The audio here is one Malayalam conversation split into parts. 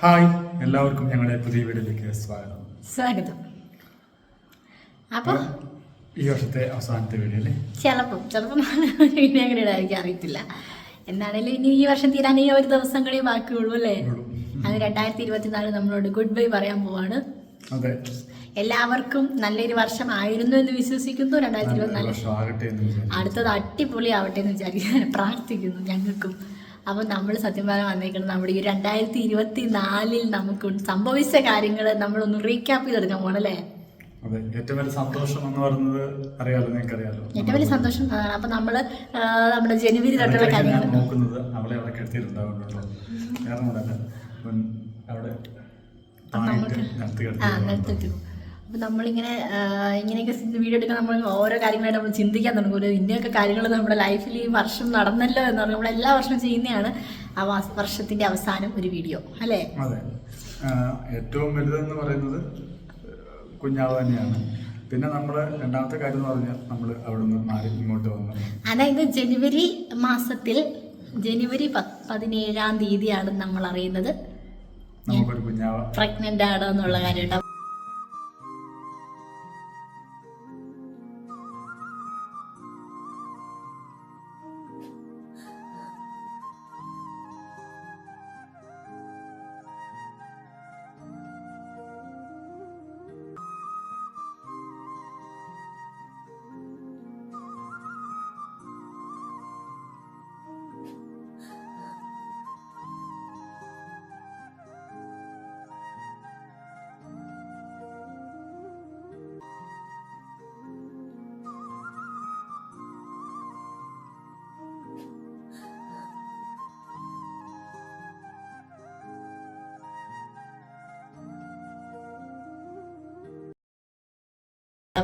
ഹായ് എല്ലാവർക്കും ഞങ്ങളുടെ പുതിയ വീഡിയോയിലേക്ക് സ്വാഗതം. സ്വാഗതം. അപ്പൊ ഈ വർഷത്തെ അവസാനത്തെ വീഡിയോ അല്ലേ? ചിലപ്പം ചിലപ്പം വീഡിയോ എങ്ങനെ ഇടായിരിക്കും അറിയത്തില്ല. എന്താണേലും ഇനി ഈ വർഷം തീരാൻ ഈ ഒരു ദിവസം കൂടി ബാക്കിയുള്ളൂ അല്ലേ. അത് രണ്ടായിരത്തി ഇരുപത്തിനാല് നമ്മളോട് ഗുഡ് ബൈ പറയാൻ പോവാണ്. അതെ. എല്ലാവർക്കും നല്ലൊരു വർഷം ആയിരുന്നു എന്ന് വിശ്വസിക്കുന്നു. രണ്ടായിരത്തി ഇരുപത്തിനാല് അടുത്തത് അടിപൊളി ആവട്ടെ എന്ന് വിചാരിക്കാൻ പ്രാർത്ഥിക്കുന്നു ഞങ്ങൾക്കും. അപ്പം നമ്മൾ സത്യം പറയാൻ വന്നേക്കുന്നത് നമ്മുടെ ഈ രണ്ടായിരത്തി ഇരുപത്തി നാലിൽ നമുക്ക് സംഭവിച്ച കാര്യങ്ങൾ നമ്മളൊന്ന് റീക്യാപ്പ് ചെയ്തെടുക്കാൻ പോകണല്ലേ അതെ ഏറ്റവും വലിയ സന്തോഷം എന്ന് പറയുന്നത് അറിയാലോ നിങ്ങൾക്ക് അറിയാലോ ഏറ്റവും വലിയ സന്തോഷം അപ്പൊ നമ്മൾ നമ്മുടെ ജനുവരി തൊട്ടുള്ള കാര്യങ്ങൾ നോക്കുന്നത് അവളെ അവിടെ കിടത്തിയിട്ടുണ്ടാവുന്നുണ്ടോ കാരണം അവിടെ നിലത്ത് ആ കിടത്തി നിർത്തിട്ടു അപ്പം നമ്മളിങ്ങനെ ഇങ്ങനെയൊക്കെ വീഡിയോ എടുക്കാൻ നമ്മൾ ഓരോ കാര്യങ്ങളായിട്ട് നമ്മൾ ചിന്തിക്കാൻ തുടങ്ങും. ഒരു ഇന്നൊക്കെ കാര്യങ്ങൾ നമ്മുടെ ലൈഫിൽ ഈ വർഷം നടന്നല്ലോ എന്ന് പറഞ്ഞാൽ നമ്മൾ എല്ലാ വർഷവും ചെയ്യുന്നതാണ് ആ വർഷത്തിന്റെ അവസാനം ഒരു വീഡിയോ അല്ലേ? അതെ. ഏറ്റവും വലുതെന്ന് പറയുന്നത് കുഞ്ഞാവ് തന്നെയാണ്. പിന്നെ നമ്മൾ രണ്ടാമത്തെ കാര്യം എന്ന് പറഞ്ഞാൽ നമ്മൾ അവിടെ നിന്ന് മാറി ഇങ്ങോട്ട് വന്നു. അതായത് ജനുവരി മാസത്തിൽ ജനുവരി പതിനേഴാം തീയതിയാണ് നമ്മൾ അറിയുന്നത് നമുക്കൊരു കുഞ്ഞാവ. പ്രഗ്നന്റ് ആണോ എന്നുള്ള കാര്യം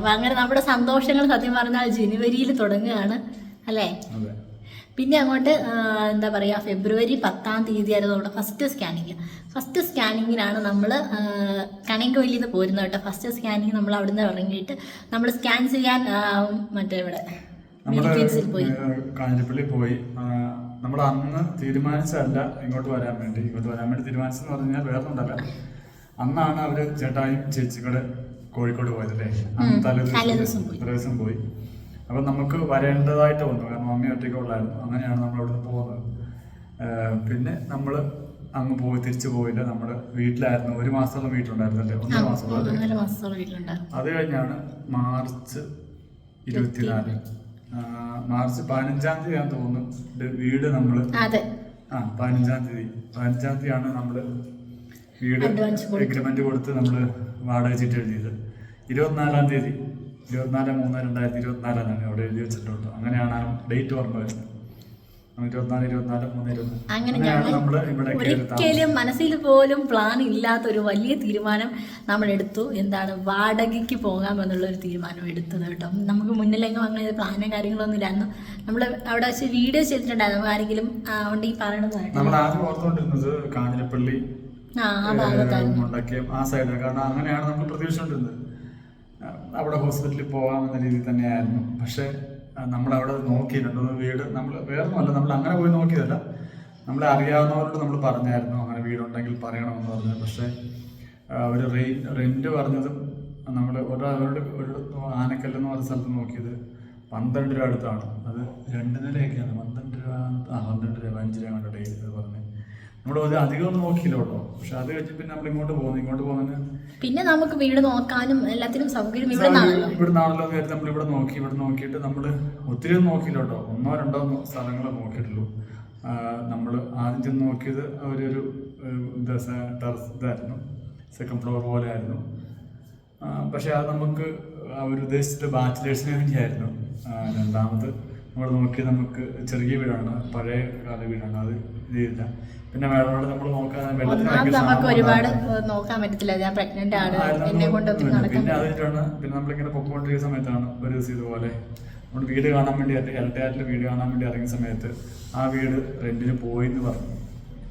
അപ്പൊ അങ്ങനെ നമ്മുടെ സന്തോഷങ്ങൾ സത്യം പറഞ്ഞാൽ ജനുവരിയിൽ തുടങ്ങുകയാണ് അല്ലേ? പിന്നെ അങ്ങോട്ട് എന്താ പറയുക ഫെബ്രുവരി പത്താം തീയതി ആയിരുന്നു നമ്മുടെ ഫസ്റ്റ് സ്കാനിങ് ഫസ്റ്റ് സ്കാനിങ്ങിനാണ് നമ്മൾ കണിങ്കോയിലിൽ നിന്ന് പോരുന്നത് കേട്ടോ. ഫസ്റ്റ് സ്കാനിങ് നമ്മൾ അവിടെ നിന്ന് ഇറങ്ങിയിട്ട് നമ്മൾ സ്കാൻ ചെയ്യാൻ മറ്റേ ഇവിടെ പോയി. കാഞ്ഞിരപ്പള്ളി പോയി. നമ്മൾ അന്ന് തീരുമാനിച്ചതല്ല ഇങ്ങോട്ട് വരാൻ വേണ്ടി. ഇങ്ങോട്ട് വരാൻ വേണ്ടി തീരുമാനിച്ചെന്ന് പറഞ്ഞാൽ വേറെ ഒന്നല്ല അന്നാണ് അവർ ചേട്ടായും ചേച്ചിക്കൂടെ കോഴിക്കോട് പോയതല്ലേ? തലേദിവസം തലേദിവസം പോയി. അപ്പൊ നമുക്ക് വരേണ്ടതായിട്ട് വന്നു. കാരണം മമ്മി ഒറ്റയ്ക്ക് ഉള്ളായിരുന്നു. അങ്ങനെയാണ് നമ്മൾ അവിടെ നിന്ന് പോകുന്നത് പിന്നെ നമ്മൾ അങ്ങ് പോയി തിരിച്ചു പോയില്ല. നമ്മുടെ വീട്ടിലായിരുന്നു. ഒരു മാസത്തോളം വീട്ടിലുണ്ടായിരുന്നല്ലേ? ഒന്നര മാസം ഒന്നര മാസത്തോളം അത് കഴിഞ്ഞാണ് മാർച്ച് ഇരുപത്തിനാല്. മാർച്ച് പതിനഞ്ചാം തീയതി തോന്നുന്നു വീട് നമ്മൾ ആ പതിനഞ്ചാം തീയതി. പതിനഞ്ചാം തീയതിയാണ് നമ്മൾ വീട്. എഗ്രിമെന്റ് കൊടുത്ത്. നമ്മൾ വാടക ചീട്ട് ഇരുപത്തിനാലാം തീയതി. ഇരുപത്തിനാല് മൂന്ന് രണ്ടായിരത്തി ഇരുപത്തിനാലാണ് അവിടെ എഴുതി വെച്ചിട്ടുണ്ട്. അങ്ങനെയാണ് ആ ഡേറ്റ് ഓർമ്മ വരുന്നത്. അങ്ങനെ ഞങ്ങൾ ഒരിക്കലും മനസ്സിൽ പോലും പ്ലാൻ ഇല്ലാത്ത ഒരു വലിയ തീരുമാനം നമ്മൾ എടുത്തു. എന്താണ് വാടകയ്ക്ക് പോകാം എന്നുള്ള ഒരു തീരുമാനം എടുത്തത് കേട്ടോ. നമുക്ക് മുന്നിലെങ്ങും അങ്ങനെ പ്ലാനും കാര്യങ്ങളൊന്നും ഇല്ലായിരുന്നു. നമ്മൾ അവിടെ വെച്ച് വീഡിയോ ചെയ്തിട്ടുണ്ടായിരുന്നു. ആരെങ്കിലും അതുകൊണ്ട് ഉണ്ടെങ്കിൽ പറയണമെന്നായിരുന്നു നമ്മൾ ആദ്യം ഓർത്തുകൊണ്ടിരുന്നത് കാഞ്ഞിരപ്പള്ളി ആ ഭാഗത്തായിരുന്നു ആ സൈഡ് കാരണം അങ്ങനെയാണ് നമ്മൾ പ്രതീക്ഷിച്ചുകൊണ്ടിരുന്നത്. അവിടെ ഹോസ്പിറ്റലിൽ പോകാം എന്ന രീതിയിൽ തന്നെയായിരുന്നു. പക്ഷേ നമ്മൾ അവിടെ നോക്കിയിട്ടുണ്ട് വീട് നമ്മൾ വേറൊന്നുമല്ല നമ്മൾ അങ്ങനെ പോയി നോക്കിയതല്ല. നമ്മളെ അറിയാവുന്നവരോട് നമ്മൾ പറഞ്ഞായിരുന്നു അങ്ങനെ വീടുണ്ടെങ്കിൽ പറയണമെന്ന് പറഞ്ഞു പക്ഷേ അവർ റെന്റ് പറഞ്ഞതും നമ്മൾ ഒരാളോട് ഒരു ആനക്കല്ലെന്ന് പറഞ്ഞ സ്ഥലത്ത് നോക്കിയത് പന്ത്രണ്ട് രൂപ അടുത്താണ്. അത് രണ്ട് നിലയൊക്കെയാണ്. പന്ത്രണ്ട് രൂപ ആ പന്ത്രണ്ട് രൂപ അഞ്ച് രൂപ കണ്ട ഡേറ്റ് പറഞ്ഞ്. നമ്മൾ ഒരു അധികം നോക്കിയില്ല കേട്ടോ. പക്ഷെ അത് കഴിഞ്ഞ് പിന്നെ നമ്മൾ ഇങ്ങോട്ട് പോകുന്നു. ഇങ്ങോട്ട് പോകുന്നതിന് പിന്നെ നമുക്ക് വീട് നോക്കാനും എല്ലാത്തിനും സൗകര്യം ഇവിടെ നിന്നാണല്ലോ ഇവിടെ നാളെ നേരത്തെ നമ്മൾ ഇവിടെ നോക്കി ഇവിടെ നോക്കിയിട്ട് നമ്മൾ ഒത്തിരി ഒന്നും നോക്കിയില്ല കേട്ടോ. ഒന്നോ രണ്ടോ സ്ഥലങ്ങൾ നോക്കിയിട്ടുള്ളൂ. നമ്മൾ ആദ്യം ചെന്ന് നോക്കിയത് അവരൊരു ടെറസ് ഇതായിരുന്നു. സെക്കൻഡ് ഫ്ലോർ പോലെ ആയിരുന്നു. പക്ഷെ അത് നമുക്ക് അവർ ഉദ്ദേശിച്ചിട്ട് ബാച്ചിലേഴ്സിന് വേണ്ടിയായിരുന്നു. രണ്ടാമത്. നമ്മൾ നോക്കിയത് നമുക്ക് ചെറിയ വീടാണ്. പഴയ കാല വീടാണ്. അത് ഇത് ചെയ്തില്ല പിന്നെ വെള്ളം നമ്മൾ നോക്കാൻ ഒരുപാട് നോക്കാൻ പറ്റത്തില്ല. ഞാൻ പ്രഗ്നന്റ് ആണ്. ആയിരുന്നു. എന്നെ കൊണ്ട് പിന്നെ നമ്മളിങ്ങനെ പൊക്കോണ്ടിരിക്കുന്ന സമയത്താണ് ഒരു ദിവസം ഇതുപോലെ. നമ്മൾ വീട് കാണാൻ വേണ്ടി ഇരട്ടയാറ്റിൽ വീട് കാണാൻ വേണ്ടി ഇറങ്ങിയ സമയത്ത് ആ വീട് റെന്റിന് പോയി എന്ന് പറഞ്ഞു.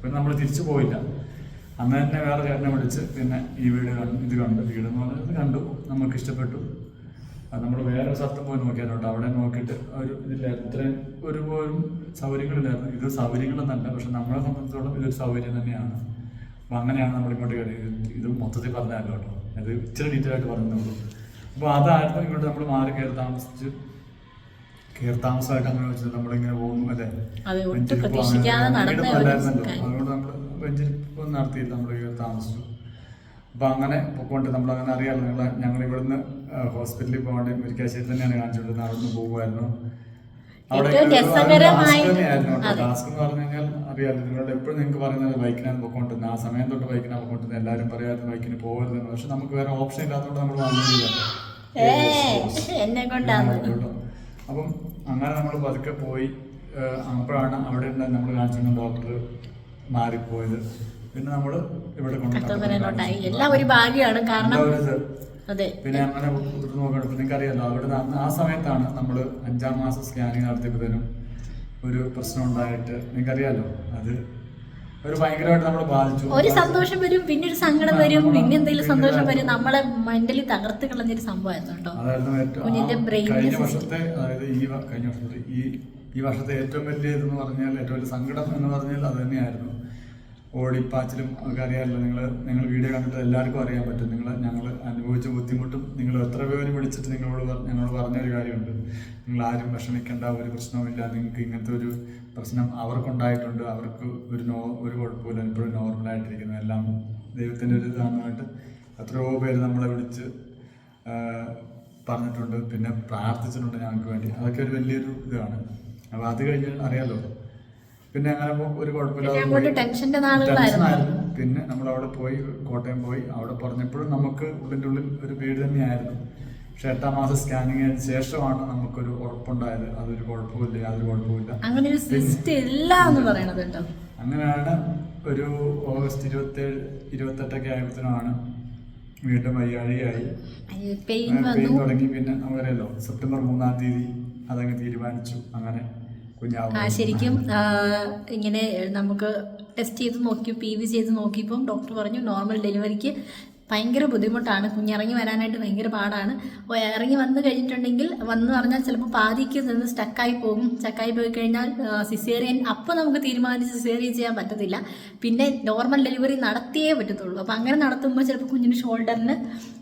പിന്നെ നമ്മൾ തിരിച്ചു പോയില്ല. അന്ന് തന്നെ വേറെ ചേട്ടനെ വിളിച്ച് പിന്നെ ഈ വീട് ഇത് കണ്ടു. വീട് എന്ന് പറഞ്ഞത് കണ്ടു. നമുക്ക് ഇഷ്ടപ്പെട്ടു. നമ്മൾ വേറെ ഒരു സ്ഥലത്തും പോയി നോക്കിയാലുണ്ട് അവിടെ നോക്കിയിട്ട് ഒരു ഇതില്ലായിരുന്നു. ഇത്രയും ഒരുപോലും സൗകര്യങ്ങളില്ലായിരുന്നു. ഇത് സൗകര്യങ്ങളൊന്നല്ല പക്ഷെ നമ്മളെ സംബന്ധിച്ചിടത്തോളം ഇതൊരു സൗകര്യം തന്നെയാണ്. അപ്പോൾ അങ്ങനെയാണ് നമ്മൾ ഇങ്ങോട്ട് കയറിയത് ഇത് മൊത്തത്തിൽ പറഞ്ഞല്ലോ കേട്ടോ. അത് ഇച്ചിരി ഡീറ്റെയിൽ ആയിട്ട് പറഞ്ഞുള്ളൂ അപ്പോൾ അതായിരുന്നു ഇങ്ങോട്ട് നമ്മൾ മാറി കയറി താമസിച്ച് കയറി താമസമായിട്ട് അങ്ങനെ വെച്ചിട്ട് നമ്മളിങ്ങനെ പോകുന്നു അല്ലേ. അതുകൊണ്ട് നമ്മൾ വെഞ്ചിരിപ്പ് നടത്തിയില്ല നമ്മൾ കയറി താമസിച്ചു. അപ്പൊ അങ്ങനെ പൊക്കോണ്ട് നമ്മൾ അങ്ങനെ അറിയാമല്ലോ നിങ്ങൾ ഞങ്ങൾ ഇവിടുന്ന് ഹോസ്പിറ്റലിൽ പോകാണ്ട് മുരിക്കാശ്ശേരി തന്നെയാണ് കാണിച്ചുകൊണ്ടിരുന്നത് അവിടെ നിന്ന് പോകുമായിരുന്നു അതെ. ടാസ്ക് എന്ന് പറഞ്ഞു കഴിഞ്ഞാൽ അറിയാമല്ലോ നിങ്ങളോട് എപ്പോഴും നിങ്ങൾക്ക് പറയുന്നത് ബൈക്കിനാണ് പൊക്കോണ്ടിരുന്നത്. ആ സമയം തൊട്ട് ബൈക്കിനാണ് പൊക്കോണ്ടിരുന്നത്. എല്ലാവരും പറയാറുണ്ട് ബൈക്കിന് പോകരുതെന്ന്. പക്ഷെ നമുക്ക് വേറെ ഓപ്ഷൻ ഇല്ലാത്തതുകൊണ്ട് നമ്മൾ കേട്ടോ. അപ്പം അങ്ങനെ നമ്മൾ പതുക്കെ പോയി അപ്പോഴാണ് അവിടെ നമ്മൾ കാണിച്ചിരുന്ന ഡോക്ടർ മാറിപ്പോയത്. പിന്നെ നമ്മൾ ഇവിടെ കട്ടപ്പനയിലോട്ടായി എല്ലാം ഒരു ഭാഗ്യമാണ്. കാരണം? അതെ. പിന്നെ അങ്ങനെ നോക്കണം നിങ്ങൾക്ക് അറിയാലോ അവിടെ ആ സമയത്താണ് നമ്മൾ അഞ്ചാം മാസം സ്കാനിങ് നടത്തിയപ്പോഴത്തേനും ഒരു പ്രശ്നം ഉണ്ടായിട്ട്. നിങ്ങൾക്ക് അറിയാലോ അത് ഒരു ഭയങ്കരമായിട്ട് നമ്മളെ ബാധിച്ചു. ഒരു സന്തോഷം വരും പിന്നെ ഒരു സങ്കടം വരും പിന്നെ എന്തെങ്കിലും സന്തോഷം വരും. നമ്മളെ മെന്റലി തകർത്ത് കളഞ്ഞൊരു സംഭവമായിരുന്നു കേട്ടോ. കുഞ്ഞിന്റെ കഴിഞ്ഞ വർഷത്തെ അതായത് ഈ കഴിഞ്ഞ വർഷത്തെ ഈ ഈ വർഷത്തെ ഏറ്റവും വലിയ ഇതെന്ന് പറഞ്ഞാൽ ഏറ്റവും വലിയ സങ്കടം എന്ന് പറഞ്ഞാൽ അത് തന്നെയായിരുന്നു. ഓടിപ്പാച്ചിലും ഒക്കെ അറിയാമല്ലോ നിങ്ങൾ നിങ്ങൾ വീഡിയോ കണ്ടിട്ട് എല്ലാവർക്കും അറിയാൻ പറ്റും. നിങ്ങൾ ഞങ്ങൾ അനുഭവിച്ച ബുദ്ധിമുട്ടും നിങ്ങൾ എത്ര പേര് വിളിച്ചിട്ട് നിങ്ങളോട് ഞങ്ങളോട് പറഞ്ഞൊരു കാര്യമുണ്ട്. നിങ്ങൾ ആരും വിഷമിക്കേണ്ട ഒരു പ്രശ്നവുമില്ല. നിങ്ങൾക്ക് ഇങ്ങനത്തെ ഒരു പ്രശ്നം അവർക്കുണ്ടായിട്ടുണ്ട്. അവർക്ക് ഒരു നോ ഒരു കുഴപ്പമില്ല ഇപ്പോഴും നോർമലായിട്ടിരിക്കുന്നു എല്ലാം ദൈവത്തിന്റെ ഒരു ഇതാണെന്നായിട്ട് എത്രയോ പേര് നമ്മളെ വിളിച്ച് പറഞ്ഞിട്ടുണ്ട്. പിന്നെ പ്രാർത്ഥിച്ചിട്ടുണ്ട് ഞങ്ങൾക്ക് വേണ്ടി. അതൊക്കെ ഒരു വലിയൊരു ഇതാണ്. അപ്പോൾ അത് കഴിഞ്ഞാൽ അറിയാലോ? പിന്നെ അങ്ങനെ ഒരു കുഴപ്പമില്ലാതെ പിന്നെ ടെൻഷന്റെ നാളുകളായിരുന്നു. പിന്നെ നമ്മൾ അവിടെ പോയി കോട്ടയം പോയി. അവിടെ പറഞ്ഞപ്പോഴും നമുക്ക് ഉള്ളിന്റെ ഉള്ളിൽ ഒരു പേടി തന്നെയായിരുന്നു. പക്ഷെ എട്ടാം മാസം സ്കാനിങ്ങിന് ശേഷമാണ് നമുക്കൊരു ഉറപ്പുണ്ടായത്. അതൊരു കുഴപ്പമില്ല യാതൊരു കുഴപ്പമില്ല അങ്ങനെ ഒരു സിസ്റ്റം ഇല്ല. എന്ന് പറയണത് കേട്ടോ. അങ്ങനെയാണ് ഒരു ഓഗസ്റ്റ് ഇരുപത്തേഴ് ഇരുപത്തെട്ടൊക്കെ ആയപ്പോഴത്തേനാണ് വീണ്ടും വയ്യാഴിയായി പെയിൻ തുടങ്ങി. പിന്നെ നമുക്കറിയാലോ സെപ്റ്റംബർ മൂന്നാം തീയതി അതങ്ങ് തീരുമാനിച്ചു. അങ്ങനെ ആ ശരിക്കും ഇങ്ങനെ നമുക്ക് ടെസ്റ്റ് ചെയ്ത് നോക്കി പി വി ചെയ്ത് നോക്കിയപ്പം ഡോക്ടർ പറഞ്ഞു നോർമൽ ഡെലിവറിക്ക് ഭയങ്കര ബുദ്ധിമുട്ടാണ്. കുഞ്ഞിറങ്ങി വരാനായിട്ട് ഭയങ്കര പാടാണ്. ഇറങ്ങി വന്നു കഴിഞ്ഞിട്ടുണ്ടെങ്കിൽ വന്ന് പറഞ്ഞാൽ ചിലപ്പോൾ പാതിക്ക് നിന്ന് സ്റ്റക്കായി പോകും. സ്റ്റക്കായി പോയി കഴിഞ്ഞാൽ സിസേറിയൻ അപ്പോൾ നമുക്ക് തീരുമാനിച്ച് സിസേറിയൻ ചെയ്യാൻ പറ്റത്തില്ല. പിന്നെ നോർമൽ ഡെലിവറി നടത്തിയേ പറ്റത്തുള്ളൂ. അപ്പോൾ അങ്ങനെ നടത്തുമ്പോൾ ചിലപ്പോൾ കുഞ്ഞിന് ഷോൾഡറിന്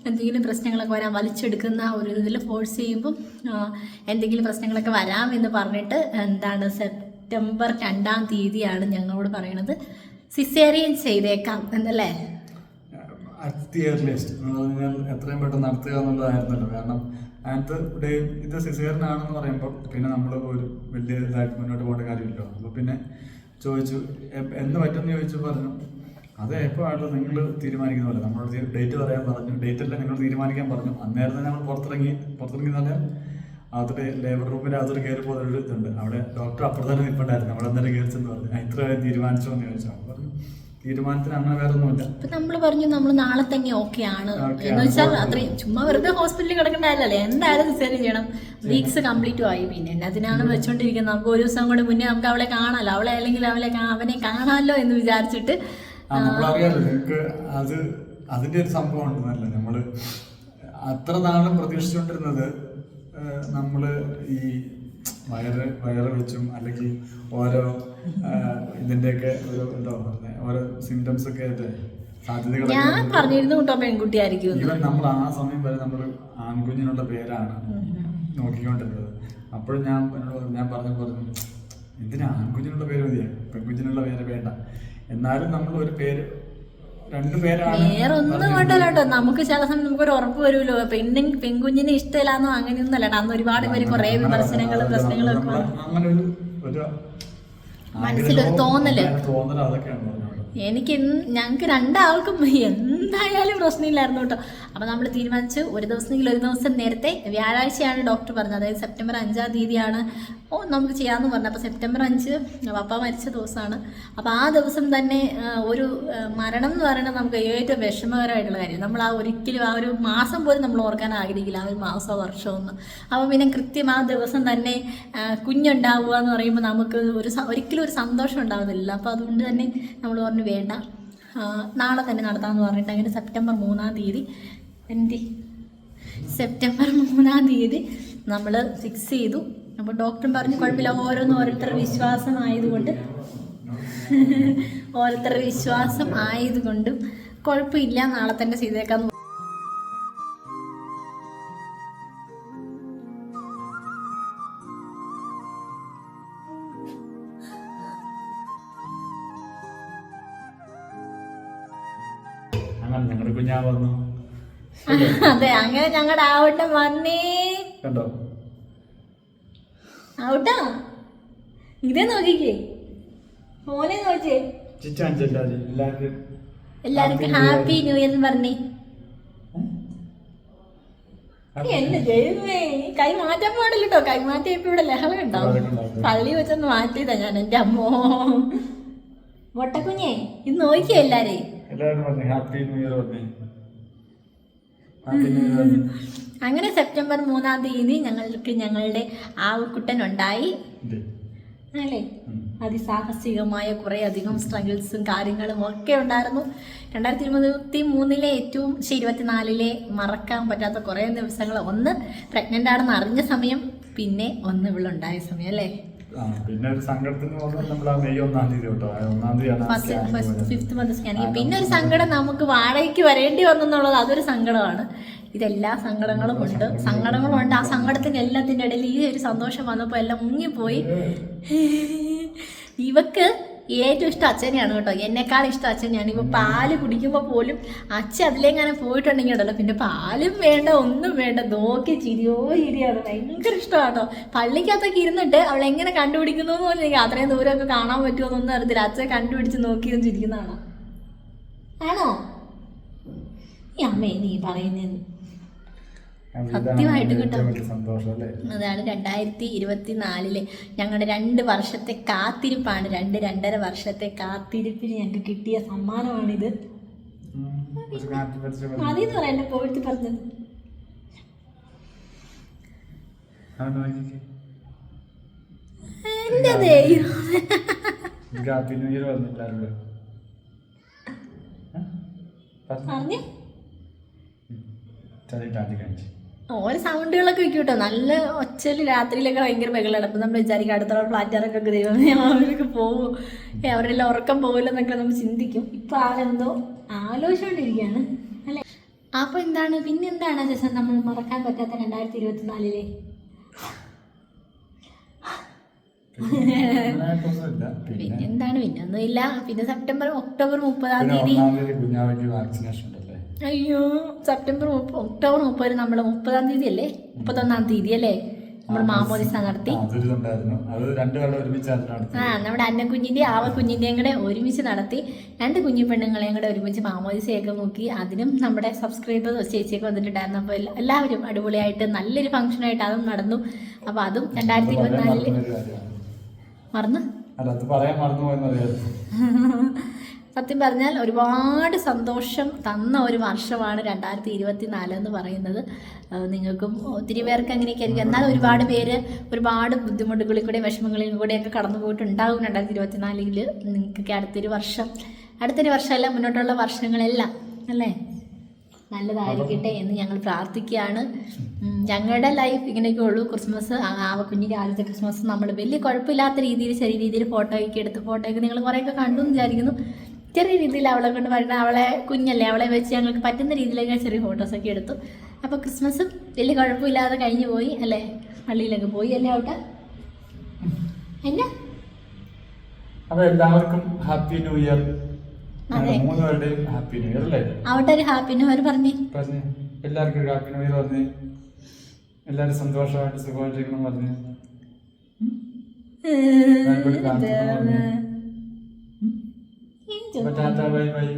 എന്തെങ്കിലും പ്രശ്നങ്ങളൊക്കെ വരാം. വലിച്ചെടുക്കുന്ന ഒരു ഇതിൽ ഫോഴ്സ് ചെയ്യുമ്പം എന്തെങ്കിലും പ്രശ്നങ്ങളൊക്കെ വരാം എന്ന് പറഞ്ഞിട്ട് എന്താണ് സെപ്റ്റംബർ രണ്ടാം തീയതിയാണ് ഞങ്ങളോട് പറയണത്. സിസേറിയൻ ചെയ്തേക്കാം എന്നല്ലേ? അറ്റ് ദി എത്രയും പെട്ടെന്ന് നടത്തുക എന്നുള്ളതായിരുന്നല്ലോ. കാരണം അതിനകത്ത് ഇവിടെ ഇത് സിസേറിനാണെന്ന് പറയുമ്പോൾ പിന്നെ നമ്മൾ ഒരു വലിയ ഇതായിട്ട് മുന്നോട്ട് പോകേണ്ട കാര്യമില്ലല്ലോ. അപ്പോൾ പിന്നെ ചോദിച്ചു എന്ന് പറ്റുമെന്ന് ചോദിച്ചു പറഞ്ഞു. അത് എപ്പോഴാണല്ലോ നിങ്ങൾ തീരുമാനിക്കുന്ന പോലെ. നമ്മളോട് ഡേറ്റ് പറയാൻ പറഞ്ഞു. ഡേറ്റ് എല്ലാം നിങ്ങൾ തീരുമാനിക്കാൻ പറഞ്ഞു. അന്നേരം തന്നെ നമ്മൾ പുറത്തിറങ്ങി പുറത്തിറങ്ങി തന്നെ അകത്തോട്ട് ലേബർ റൂമിന്റെ അകത്തോട്ട് കയറി പോകുന്ന ഒരു ഇതുണ്ട്. അവിടെ ഡോക്ടർ അപ്പുറത്തന്നെ നിൽപ്പുണ്ടായിരുന്നു അന്നേരം കയറിച്ചെന്ന് പറഞ്ഞു. "ആ, ഇത്ര തീരുമാനിച്ചോ? എന്ന് ചോദിച്ചു. പറഞ്ഞു തീരുമാനത്തിന് അങ്ങനെ വേറെ ഒന്നുമില്ല ഇപ്പൊ നമ്മൾ പറഞ്ഞു നമ്മൾ നാളെ തന്നെ ഓക്കെ ആണ്. എന്ന് വെച്ചാൽ. അത്രയും ചുമ്മാ വെറുതെ ഹോസ്പിറ്റലിൽ കിടക്കണ്ടല്ലേ എന്തായാലും സിസേറിയൻ ചെയ്യണം. വീക്സ് കംപ്ലീറ്റും ആയി. പിന്നെ അതിനാണ് വെച്ചോണ്ടിരിക്കുന്നത്. നമുക്ക് ഒരു ദിവസം കൂടി മുന്നേ നമുക്ക് അവളെ കാണാലോ. അവളെ അല്ലെങ്കിൽ അവളെ അവനെ കാണാമല്ലോ എന്ന് വിചാരിച്ചിട്ട് നമ്മളറിയാലോ നിങ്ങൾക്ക് അത് അതിന്റെ ഒരു സംഭവം ഉണ്ടെന്നല്ല നമ്മൾ അത്ര നാളും പ്രതീക്ഷിച്ചുകൊണ്ടിരുന്നത് നമ്മൾ ഈ വയറ് വയറ് വെച്ചും അല്ലെങ്കിൽ ഓരോ ഇതിന്റെയൊക്കെ ഒരു എന്താ പറഞ്ഞത് ഓരോ സിംറ്റംസ് ഒക്കെ ആയിട്ട് ഞാൻ പറഞ്ഞിരുന്നു കേട്ടോ പെൺകുട്ടിയായിരിക്കും ആയിരിക്കും ഈവൻ നമ്മൾ ആ സമയം വരെ നമ്മൾ ആൺകുഞ്ഞിനുള്ള പേരാണ് നോക്കിക്കൊണ്ടിരുന്നത്. അപ്പോഴും ഞാൻ എന്നോട് ഞാൻ പറഞ്ഞു പറഞ്ഞു എന്തിനാ ആൺകുഞ്ഞിനുള്ള പേര് മതിയാ? പെൺകുഞ്ഞിനുള്ള പേര് വേണ്ട. എന്നാലും നമ്മൾ ഒരു പേര് വേറെ ഒന്നും പറഞ്ഞിരുന്നത്. കൊണ്ടല്ല കേട്ടോ. നമുക്ക് ചില സമയം നമുക്കൊരു ഉറപ്പ് വരുമല്ലോ. പെണ്ണി പെൺകുഞ്ഞിനെ ഇഷ്ടമില്ലാന്നോ അങ്ങനെയൊന്നും അല്ല അന്ന് ഒരുപാട് പേര് കുറെ വിമർശനങ്ങളും പ്രശ്നങ്ങളും ഒക്കെ മനസ്സിലൊരു തോന്നൽ. എനിക്ക് ഞങ്ങൾക്ക് രണ്ടാൾക്കും എന്തായാലും പ്രശ്നമില്ലായിരുന്നു കേട്ടോ. അപ്പോൾ നമ്മൾ തീരുമാനിച്ചു ഒരു ദിവസമെങ്കിൽ ഒരു ദിവസം നേരത്തെ വ്യാഴാഴ്ചയാണ് ഡോക്ടർ പറഞ്ഞത്. അതായത് സെപ്റ്റംബർ അഞ്ചാം തീയതിയാണ്. ഓ നമുക്ക് ചെയ്യാമെന്ന് പറഞ്ഞു. അപ്പോൾ സെപ്റ്റംബർ അഞ്ച് പപ്പ മരിച്ച ദിവസമാണ്. അപ്പോൾ ആ ദിവസം തന്നെ ഒരു മരണം എന്ന് പറയുന്നത് നമുക്ക് ഏറ്റവും വിഷമകരമായിട്ടുള്ള കാര്യം. നമ്മൾ ആ ഒരിക്കലും ആ ഒരു മാസം പോലും നമ്മൾ ഓർക്കാൻ ആഗ്രഹിക്കില്ല. ആ ഒരു മാസമോ വർഷമോ ഒന്ന്. അപ്പോൾ പിന്നെ കൃത്യം ആ ദിവസം തന്നെ കുഞ്ഞുണ്ടാവുക എന്ന് പറയുമ്പോൾ നമുക്ക് ഒരു ഒരിക്കലും ഒരു സന്തോഷം ഉണ്ടാവുന്നില്ല. അപ്പോൾ അതുകൊണ്ട് തന്നെ നമ്മൾ പറഞ്ഞു വേണ്ട. നാളെ തന്നെ നടത്താമെന്ന് പറഞ്ഞിട്ട് അങ്ങനെ സെപ്റ്റംബർ മൂന്നാം തീയതി എന്തി സെപ്റ്റംബർ മൂന്നാം തീയതി നമ്മൾ ഫിക്സ് ചെയ്തു. അപ്പോൾ ഡോക്ടർ പറഞ്ഞു കുഴപ്പമില്ല ഓരോന്നും ഓരോരുത്തരുടെ വിശ്വാസമായതുകൊണ്ട് ഓരോരുത്തരുടെ വിശ്വാസം ആയതുകൊണ്ടും കുഴപ്പമില്ല നാളെ തന്നെ ചെയ്തേക്കാന്ന് കുഞ്ഞാ വന്നു. അതെ അങ്ങനെ ഞങ്ങളുടെ ആവട്ടം വന്നേ. കണ്ടോ? ആവട്ടോ? ഇതേ നോക്കിക്കേ. ഫോനെ നോക്കിയേ. എല്ലാവർക്കും എല്ലാവർക്കും ഹാപ്പി ന്യൂ ഇയർ. പറഞ്ഞേ. എന്നെ ദൈവമേ. കൈ മാറ്റാൻ പാടില്ലട്ടോ കൈ മാറ്റിയപ്പോ ഇവിടെ ലഹള ഉണ്ടാവും. പള്ളി വെച്ചൊന്ന് മാറ്റിയതാ ഞാൻ എന്റെ അമ്മോ. മൊട്ടക്കുഞ്ഞേ ഇത് നോക്കിയേ എല്ലാരേ? എല്ലാവരും പറഞ്ഞു ഹാപ്പി ന്യൂ ഇയർ പറഞ്ഞു അങ്ങനെ സെപ്റ്റംബർ മൂന്നാം തീയതി ഞങ്ങൾക്ക് ഞങ്ങളുടെ ആവുക്കുട്ടൻ ഉണ്ടായി. അല്ലേ. അതിസാഹസികമായ കുറേ അധികം സ്ട്രഗിൾസും കാര്യങ്ങളും ഒക്കെ ഉണ്ടായിരുന്നു. രണ്ടായിരത്തി ഇരുപത്തി മൂന്നിലെ ഏറ്റവും പക്ഷേ ഇരുപത്തിനാലിലെ മറക്കാൻ പറ്റാത്ത കുറേ ദിവസങ്ങൾ. ഒന്ന് പ്രഗ്നന്റ് ആണെന്ന് അറിഞ്ഞ സമയം പിന്നെ ഒന്ന് ഇവളുണ്ടായ സമയം അല്ലേ? പിന്നെ ഒരു സങ്കടത്തിന് നമ്മൾ ആ മെയ് ഒന്നാം തീയതി കേട്ടോ ആ ഒന്നാം തീയതിയാണ്. മന്ത് സ്കാനിങ് പിന്നെ ഒരു സങ്കടം നമുക്ക് വാടകയ്ക്ക് വരേണ്ടി വന്നെന്നുള്ളത് അതൊരു സങ്കടമാണ്. ഇതെല്ലാ സങ്കടങ്ങളും ഉണ്ട്. സങ്കടങ്ങളും ഉണ്ട്. ആ സങ്കടത്തിന് എല്ലാത്തിന്റെ ഇടയിൽ ഈ ഒരു സന്തോഷം വന്നപ്പോൾ എല്ലാം മുങ്ങിപ്പോയി. ഇവക്ക് ഏറ്റവും ഇഷ്ടം അച്ഛനെയാണ് കേട്ടോ. എന്നെക്കാൾ ഇഷ്ടം അച്ഛനെയാണ് ഇപ്പൊ പാൽ കുടിക്കുമ്പോൾ പോലും അച്ഛൻ അതിലേങ്ങനെ പോയിട്ടുണ്ടെങ്കിൽ ഉണ്ടല്ലോ. പിന്നെ പാലും വേണ്ട ഒന്നും വേണ്ട. നോക്കി ചിരിയോ ചിരിയാണ് ഭയങ്കര ഇഷ്ടമാണ് കേട്ടോ പള്ളിക്കകത്തൊക്കെ ഇരുന്നിട്ട് അവൾ എങ്ങനെ കണ്ടുപിടിക്കുന്നു എന്ന് പോലും എനിക്ക് അത്രയും ദൂരമൊക്കെ കാണാൻ പറ്റുമോ എന്നൊന്നും അറിയത്തില്ല. അച്ഛൻ കണ്ടുപിടിച്ച് നോക്കിയും ചിരിക്കുന്നതാണോ. ആണോ? ഈ അമ്മേ നീ പറയുന്നത് അത് ഇതാണ് സത്യമായിട്ടും കിട്ടും. അതാണ് രണ്ടായിരത്തി ഇരുപത്തി നാലിൽ ഞങ്ങളുടെ രണ്ട് വർഷത്തെ കാത്തിരിപ്പാണ്. രണ്ട് രണ്ടര വർഷത്തെ കാത്തിരിപ്പിന് ഞങ്ങൾക്ക് കിട്ടിയ സമ്മാനമാണിത്. മതിയെന്ന് പറയാം. എന്നെ പോയിട്ട് പറഞ്ഞത്. എന്റെ ദൈവം. പറഞ്ഞു. ചതി കാണിച്ചു. ഓരോ സൗണ്ടുകളൊക്കെ വെക്കും കേട്ടോ നല്ല ഒച്ചയിൽ രാത്രിയിലൊക്കെ ഭയങ്കര ബഹളമാണ്. അപ്പം നമ്മൾ വിചാരിക്കും അടുത്തുള്ള ഫ്ലാറ്റാറൊക്കെ ദൈവം അവരൊക്കെ പോകും അവരെല്ലാം ഉറക്കം പോകില്ലെന്നൊക്കെ നമ്മൾ ചിന്തിക്കും. ഇപ്പം ആരെന്തോ ആലോചിച്ചുകൊണ്ടിരിക്കുകയാണ് അല്ലേ? അപ്പോൾ എന്താണ് പിന്നെ എന്താണ് ജസ്റ്റ് നമ്മൾ മറക്കാൻ പറ്റാത്ത രണ്ടായിരത്തി ഇരുപത്തി നാലിലെ പിന്നെന്താണ്? പിന്നെ ഒന്നുമില്ല പിന്നെ സെപ്റ്റംബർ ഒക്ടോബർ മുപ്പതാം തീയതി. വാക്സിനേഷൻ അയ്യോ സെപ്റ്റംബർ മുപ്പ ഒക്ടോബർ മുപ്പത് നമ്മൾ മുപ്പതാം തീയതി അല്ലേ മുപ്പത്തൊന്നാം തീയതി അല്ലേ നമ്മൾ മാമോദിസ നടത്തി ആ, നമ്മുടെ അന്ന അത് രണ്ടു പേരുടെ ഒരുമിച്ചായിരുന്നു നടത്തി. ആ നമ്മുടെ അന്നക്കുഞ്ഞിന്റെ ആവ കുഞ്ഞിന്റെയും കൂടെ ഒരുമിച്ച് നടത്തി. രണ്ട് കുഞ്ഞു പെണ്ണുങ്ങളെയും കൂടെ ഒരുമിച്ച് മാമോദിസയൊക്കെ നോക്കി. അതിനും നമ്മുടെ സബ്സ്ക്രൈബേഴ്സ് ചേച്ചിയൊക്കെ വന്നിട്ടുണ്ടായിരുന്നു. അപ്പോൾ എല്ലാവരും അടിപൊളിയായിട്ട് നല്ലൊരു ഫംഗ്ഷനായിട്ട് അതും നടന്നു. അപ്പോൾ അതും രണ്ടായിരത്തി ഇരുപത്തിനാലിൽ. മറന്നു? പറയാൻ മറന്നു സത്യം പറഞ്ഞാൽ ഒരുപാട് സന്തോഷം തന്ന ഒരു വർഷമാണ് രണ്ടായിരത്തി ഇരുപത്തി നാല് എന്ന് പറയുന്നത്. നിങ്ങൾക്കും ഒത്തിരി പേർക്ക് അങ്ങനെയൊക്കെ ആയിരിക്കും. എന്നാൽ ഒരുപാട് പേര് ഒരുപാട് ബുദ്ധിമുട്ടുകളിൽ കൂടെ വിഷമങ്ങളിൽ കൂടെയൊക്കെ കടന്നു പോയിട്ടുണ്ടാകും രണ്ടായിരത്തി ഇരുപത്തി നാലിൽ നിങ്ങൾക്കൊക്കെ അടുത്തൊരു വർഷം അടുത്തൊരു വർഷമല്ല മുന്നോട്ടുള്ള വർഷങ്ങളെല്ലാം അല്ലേ? നല്ലതായിരിക്കട്ടെ എന്ന് ഞങ്ങൾ പ്രാർത്ഥിക്കുകയാണ്. ഞങ്ങളുടെ ലൈഫ് ഇങ്ങനെയൊക്കെ ഉള്ളൂ. ക്രിസ്മസ് ആ ആ കുഞ്ഞിന്റെ ആദ്യത്തെ ക്രിസ്മസ് നമ്മൾ വലിയ കുഴപ്പമില്ലാത്ത രീതിയിൽ ചെറിയ രീതിയിൽ ഫോട്ടോയൊക്കെ എടുത്ത് ഫോട്ടോയൊക്കെ നിങ്ങൾ കുറേയൊക്കെ കണ്ടു എന്ന് വിചാരിക്കുന്നു. ചെറിയ രീതിയിൽ അവളെ കൊണ്ട് പറഞ്ഞ അവളെ കുഞ്ഞല്ലേ അവളെ വെച്ച് ഞങ്ങൾക്ക് പറ്റുന്ന രീതിയിലൊക്കെ ചെറിയ ഫോട്ടോസൊക്കെ എടുത്തു. അപ്പോൾ ക്രിസ്മസും വലിയ കുഴപ്പമില്ലാതെ കഴിഞ്ഞു പോയി അല്ലേ? പള്ളിയിലൊക്കെ പോയി അല്ലേ അവിടെ എന്നാ? അപ്പൊ എല്ലാവർക്കും happy new year happy new അല്ലേ? അവിടെ ഒരു ഹാപ്പിന് അവർ പറഞ്ഞേ. പറഞ്ഞ്. എല്ലാവർക്കും ഒരു ഹാപ്പി ന്യൂ ഇയർ പറഞ്ഞു. എല്ലാവരും സന്തോഷമായിട്ട് സുഖമായിട്ടിരിക്കണം പറഞ്ഞ്. ടാറ്റ ബൈ ബൈ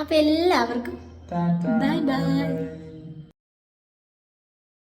അപ്പൊ എല്ലാവർക്കും ബൈ. ബൈ.